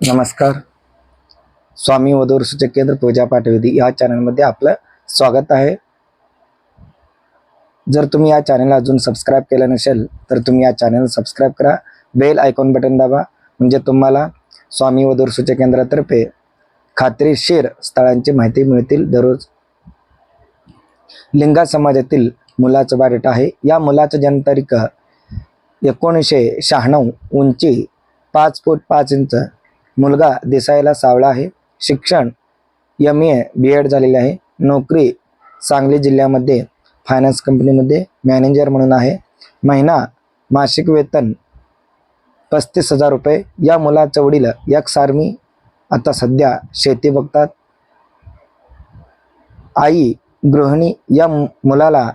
नमस्कार. स्वामी वधूर सूचक केंद्र पूजा पाठविधी या चॅनलमध्ये आपलं स्वागत आहे. जर तुम्ही या चॅनलला अजून सबस्क्राईब केलं नसेल तर तुम्ही या चॅनल सबस्क्राईब करा. बेल आयकॉन बटन दाबा म्हणजे तुम्हाला स्वामी वधूर सूचक केंद्रातर्फे खात्रीशीर स्थळांची माहिती मिळतील दररोज. लिंगा समाजातील मुलाचं बायोडेटा आहे. या मुलाचं जन्मतारीख एकोणीसशे शहाण्णव उंची पाच फूट पाच इंच मुलगा दिसायला सावळा आहे. शिक्षण एम ए बी एड झालेले आहे. नोकरी सांगली जिल्ह्यामध्ये फायनान्स कंपनीमध्ये मॅनेजर म्हणून आहे. महिना मासिक वेतन पस्तीस हजार रुपये. या मुलाच्या वडील एक सारमी आता सध्या शेती बघतात. आई गृहिणी या मु- मुलाला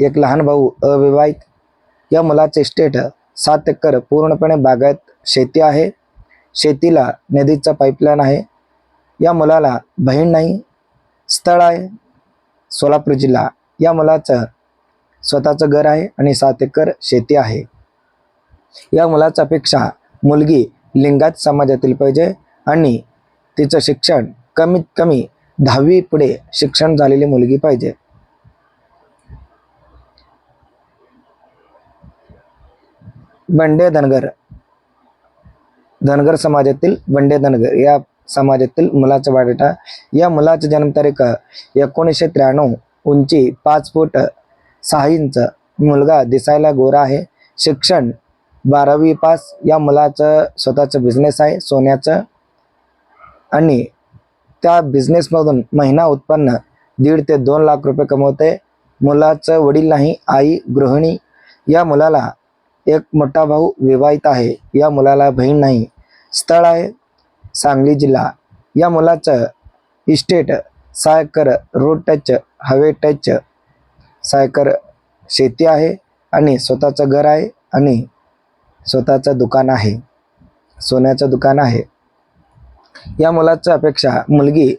एक लहान भाऊ अविवाहित. या मुलाचे स्टेट सात एकर पूर्णपणे बागायत शेती आहे. शेतीला नदीचा पाईपलाईन आहे. या मुलाला बहीण नाही स्थळ आहे. सोलापूर जिल्हा. या मुलाचं स्वतःचं घर आहे आणि सात एकर शेती आहे. या मुलाचा पेक्षा मुलगी लिंगात समाजातील पाहिजे आणि तिचं शिक्षण कमीत कमी दहावी पुढे शिक्षण झालेली मुलगी पाहिजे. बंडे धनगर धनगर समाजातील बंडे धनगर या समाजातील मुलाचा बायोडेटा या मुलाची जन्मतारीख एकोणीसशे त्र्याण्णव उंची पाच फूट सहा इंच मुलगा दिसायला गोरा आहे. शिक्षण बारावी पास. या मुलाचं स्वतःचं बिझनेस आहे सोन्याचं. आणि त्या बिझनेसमधून महिना उत्पन्न दीड ते दोन लाख रुपये कमवते. मुलाचं वडील नाही आई गृहिणी. या मुलाला एक मोठा भाऊ विवाहित आहे. या मुलाला बहीण नाही. स्थळ आहे सांगली जिल्हा. या मुलाचं इस्टेट सायकर रोड टच हवे टच सायकर शेती आहे आणि स्वतःचं घर आहे आणि स्वतःचं दुकान आहे. सोन्याचं दुकान आहे. या मुलाचं अपेक्षा मुलगी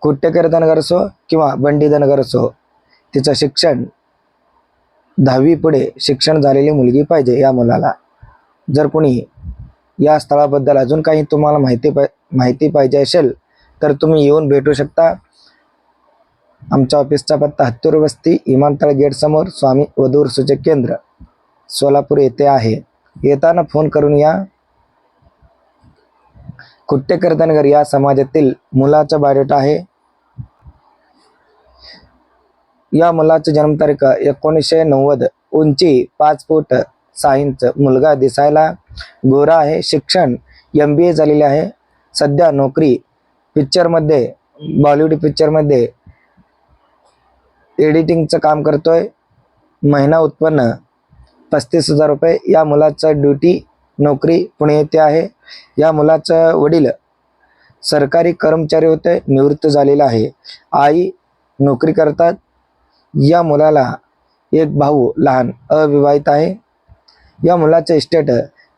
कुट्टेकर धनगर असो किंवा बंडी धनगर असो तिचं शिक्षण दहावी पुढे शिक्षण झालेली मुलगी पाहिजे या मुलाला. जर कोणी या स्थळाबद्दल अजून काही तुम्हाला माहिती पा माहिती पाहिजे असेल तर तुम्ही येऊन भेटू शकता. आमच्या ऑफिसचा पत्ता हत्तूर वस्ती इमानतळ गेटसमोर स्वामी वधूर सूचक केंद्र सोलापूर येथे आहे. येताना फोन करून या. कुट्टेकर्तनगर या समाजातील मुलाचा बायोडेटा आहे. या मुलाची जन्मतारीख एकोणीसशे नव्वद उंची पाच फूट साईंचं मुलगा दिसायला गोरा आहे शिक्षण एम बी ए झालेले आहे. सध्या नोकरी पिक्चरमध्ये बॉलिवूड पिक्चरमध्ये एडिटिंगचं काम करतोय. महिना उत्पन्न पस्तीस हजार रुपये. या मुलाचं ड्युटी नोकरी पुणे येथे आहे. या मुलाचं वडील सरकारी कर्मचारी होते निवृत्त झालेला आहे. आई नोकरी करतात. या मुलाला एक भाऊ लहान अविवाहित आहे. या मुलाचं इस्टेट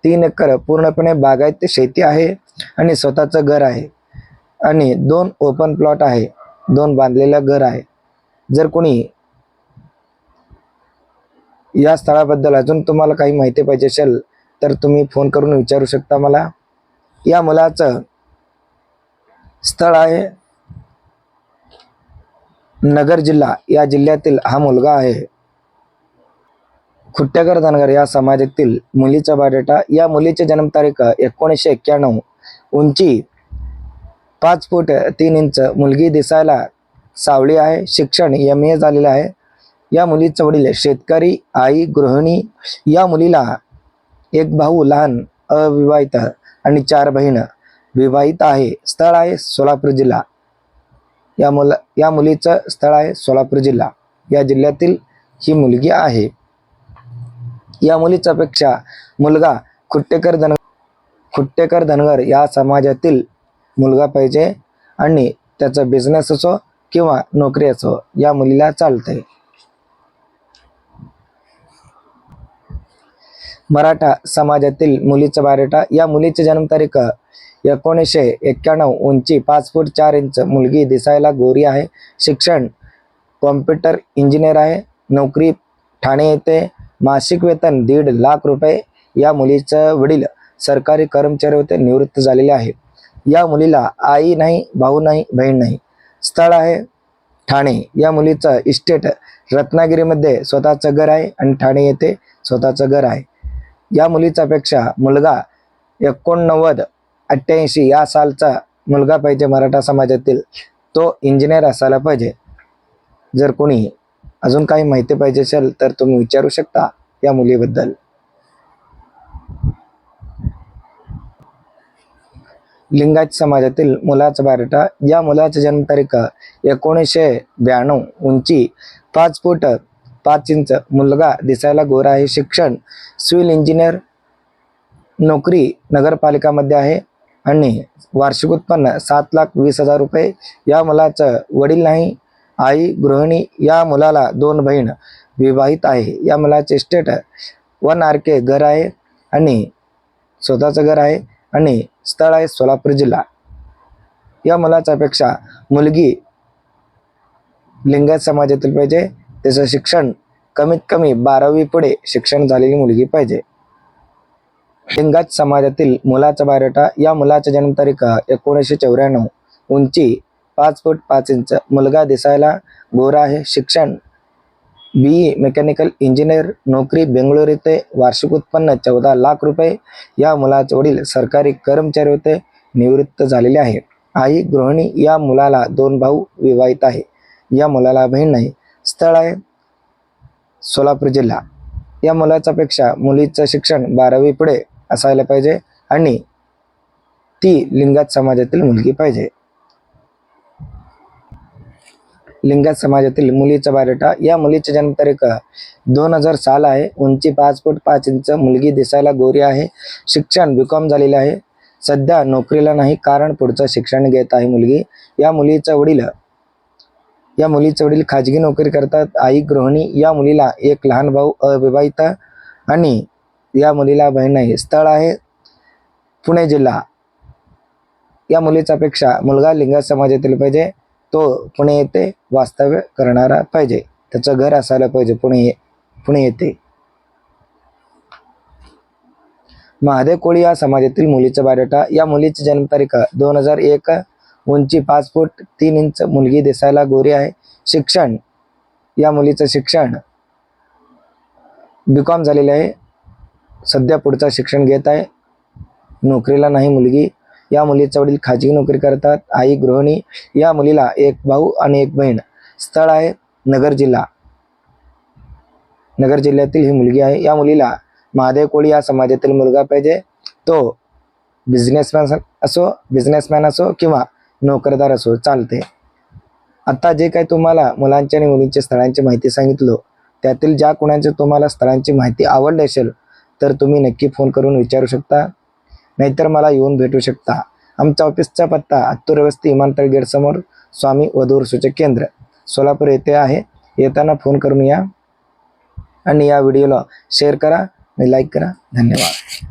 तीन एकर पूर्णपणे बागायत शेती आहे आणि स्वतःचं घर आहे. आणि दोन ओपन प्लॉट आहे. दोन बांधलेलं घर आहे. जर कोणी या स्थळाबद्दल अजून तुम्हाला काही माहिती पाहिजे असेल तर तुम्ही फोन करून विचारू शकता मला. या मुलाचं स्थळ आहे. नगर जिल्हा या जिल्ह्यातील हा मुलगा आहे. खुट्ट्याकर धनगर या समाजातील मुलीचा बायोडेटा या मुलीची जन्मतारीख एकोणीसशे एक्क्याण्णव. उंची पाच फूट तीन इंच. मुलगी दिसायला सावळी आहे. शिक्षण एम ए झालेलं आहे. या मुलीचं वडील शेतकरी आई गृहिणी या मुलीला एक भाऊ लहान अविवाहित आणि चार बहीण विवाहित आहे. स्थळ आहे सोलापूर जिल्हा. या मुला या मुलीचं स्थळ आहे सोलापूर जिल्हा. या जिल्ह्यातील ही मुलगी आहे. या मुलीच्यापेक्षा मुलगा खुट्टेकर धन खुट्टेकर धनगर या समाजातील मुलगा पाहिजे आणि त्याचा बिझनेस असो किंवा नोकरी असो या मुलीला चालते मराठा समाजातील मुलीचा बायोडेटा या मुलीची जन्मतारीख एकोणीसशे एक्क्याण्णव उंची पाच फूट चार इंच मुलगी दिसायला गोरी आहे. शिक्षण कॉम्प्युटर इंजिनियर आहे. नोकरी ठाणे येथे मासिक वेतन दीड लाख रुपये या मुलीचं वडील सरकारी कर्मचारी होते निवृत्त झालेले आहे. या मुलीला आई नाही भाऊ नाही बहीण नाही. स्थळ आहे ठाणे. या मुलीचं इस्टेट रत्नागिरीमध्ये स्वतःचं घर आहे आणि ठाणे येथे स्वतःचं घर आहे. या मुलीचा पेक्षा मुलगा एकोणनव्वद अठ्ठ्याऐंशी या सालचा मुलगा पाहिजे मराठा समाजातील. तो इंजिनियर असायला पाहिजे. जर कोणी अजून काही माहिती पाहिजे असेल तर तुम्ही विचारू शकता या मुलीबद्दल. लिंगायत समाजातील मुलाचा बारेटा या मुलाचा जन्मतारीख एकोणीसशे ब्याण्णव उंची पाच फूट पाच इंच मुलगा दिसायला गोरा आहे. शिक्षण सिव्हिल इंजिनियर नोकरी नगरपालिकामध्ये आहे आणि वार्षिक उत्पन्न सात लाख वीस हजार रुपये. या मुलाचं वडील नाही आई गृहिणी या मुलाला दोन बहीण विवाहित आहे. या मुलाचे स्टेट वन आर के घर आहे आणि स्वतःचं घर आहे आणि स्थळ आहे सोलापूर जिल्हा. या मुलाच्या पेक्षा मुलगी लिंगायत समाजातील पाहिजे. त्याचं शिक्षण कमीत कमी बारावी पुढे शिक्षण झालेली मुलगी पाहिजे. लिंगायत समाजातील मुलाचा बायोडाटा या मुलाची जन्मतारीख एकोणीसशे चौऱ्याण्णव उंची पाच फूट पाच इंच. मुलगा दिसायला गोरा आहे. शिक्षण बी मेकॅनिकल इंजिनियर नोकरी बेंगळूर येथे वार्षिक उत्पन्न चौदा लाख रुपये. या मुलाचे वडील सरकारी कर्मचारी होते. निवृत्त झालेले आहे. आई गृहिणी या मुलाला दोन भाऊ विवाहित आहे. या मुलाला बहीण नाही. स्थळ आहे सोलापूर जिल्हा. या मुलाच्या पेक्षा मुलीचं शिक्षण बारावी पुढे असायला पाहिजे आणि ती लिंगात समाजातील मुलगी पाहिजे. लिंगायत समाजातील मुलीचा बायोडेटा या मुलीची जन्मतारीख दोन हजार साल आहे. उंची पाच फूट पाच इंच मुलगी दिसायला गोरी आहे. शिक्षण बी कॉम झालेले आहे. सध्या नोकरीला नाही कारण पुढचं शिक्षण घेत आहे मुलगी. या मुलीचा वडील या मुलीचे वडील खाजगी नोकरी करतात. आई गृहिणी या मुलीला एक लहान भाऊ अविवाहित आणि या मुलीला बहीण नाही स्थळ आहे पुणे जिल्हा. या मुलीचा पेक्षा मुलगा लिंगायत समाजातील पाहिजे. तो पुणे येथे वास्तव्य करणारा पाहिजे. त्याचं घर असायला पाहिजे. पुणे पुणे येथे. महादेव कोळी या समाजातील मुलीचा बायोडाटा या मुलीची जन्मतारीख दोन हजार एक. उंची पाच फूट तीन इंच. मुलगी दिसायला गोरी आहे. शिक्षण या मुलीचं शिक्षण बी कॉम झालेले आहे. सध्या पुढचं शिक्षण घेत आहे. नोकरीला नाही मुलगी. या मुलीचा वडील खाजगी नोकरी करतात आई गृहिणी. या मुलीला एक भाऊ आणि एक बहीण स्थळ आहे नगर जिल्हा. नगर जिल्ह्यातील ही मुलगी आहे. या मुलीला महादेव कोळी या समाजातील मुलगा पाहिजे. तो बिझनेसमॅन असो बिझनेसमॅन असो किंवा नोकरदार असो चालते. आता जे काही तुम्हाला मुलांच्या आणि मुलींच्या स्थळांची माहिती सांगितलो त्यातील ज्या कोणाची तुम्हाला स्थळांची माहिती आवडली असेल तर तुम्ही नक्की फोन करून विचारू शकता. नाहीतर मला येऊन भेटू शकता. आमच्या ऑफिसचा पत्ता आत्तूर वस्ती विमानतळ गेट समोर स्वामी वधूर सूचक केंद्र. सोलापूर येथे आहे. येताना फोन करून या आणि या व्हिडिओला शेअर करा आणि लाईक करा. धन्यवाद.